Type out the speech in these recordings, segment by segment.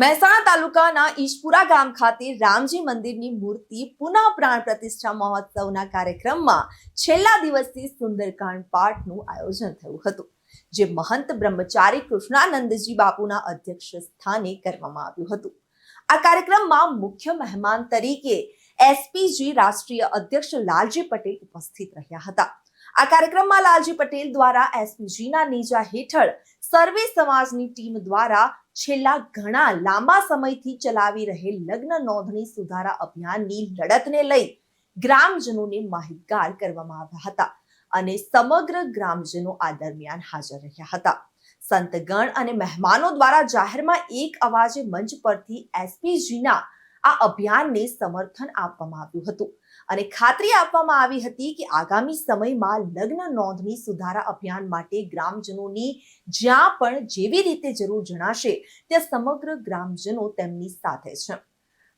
મહેસાણા તાલુકાના ઈશપુરા ગામ ખાતે રામજી મંદિરની મૂર્તિ પુનઃ પ્રાણ પ્રતિષ્ઠા મહોત્સવના કાર્યક્રમમાં છેલ્લા દિવસથી સુંદરકાંડ પાઠનું આયોજન થયું હતું, જે મહંત બ્રહ્મચારી કૃષ્ણાનંદજી બાપુના અધ્યક્ષ સ્થાને કરવામાં આવ્યું હતું. આ કાર્યક્રમમાં મુખ્ય મહેમાન તરીકે એસપીજી રાષ્ટ્રીય અધ્યક્ષ લાલજી પટેલ ઉપસ્થિત રહ્યા હતા. આ કાર્યક્રમમાં લાલજી પટેલ દ્વારા એસપીજીના નીજા હેઠળ સર્વે સમાજની ટીમ દ્વારા છેલ્લા ઘણા લાંબા સમયથી ચલાવી રહેલ લગ્ન નોંધણી સુધારા અભિયાનની લડતને લઈ ગ્રામજનોને માહિતગાર કરવામાં આવ્યા હતા અને સમગ્ર ગ્રામજનો આ દરમિયાન હાજર રહ્યા હતા. સંતગણ અને મહેમાનો દ્વારા જાહેરમાં એક અવાજે મંચ પરથી એસપીજીના આ અભિયાનને સમર્થન આપવામાં આવ્યું હતું. અને ખાતરી આપવામાં આવી હતી કે આગામી સમયમાં લગ્ન નોંધણી સુધારા અભિયાન માટે ગ્રામજનોની જ્યાં પણ જેવી રીતે જરૂર જણાશે, ત્યાં સમગ્ર ગ્રામજનો તેમની સાથે છે.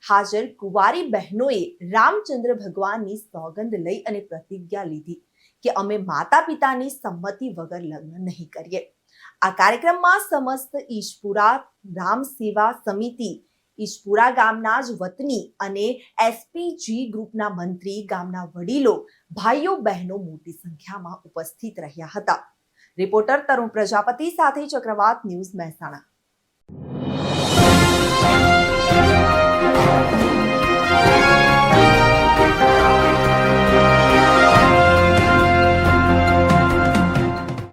હાજર કુંવારી બહેનોએ રામચંદ્ર ભગવાનની સોગંદ લઈ અને પ્રતિજ્ઞા લીધી કે અમે માતા પિતાની સંમતિ વગર લગ્ન નહીં કરીએ. આ કાર્યક્રમમાં સમસ્ત ઈશપુરા રામ સેવા સમિતિ ઈશપુરા ગામના જ વતની અને એસપીજી ગ્રુપના મંત્રી ગામના વડીલો, ભાઈઓ, બહેનો મોટી સંખ્યામાં ઉપસ્થિત રહ્યા હતા. રિપોર્ટર તરુણ પ્રજાપતિ સાથે ચક્રવાત ન્યૂઝ મહેસાણા.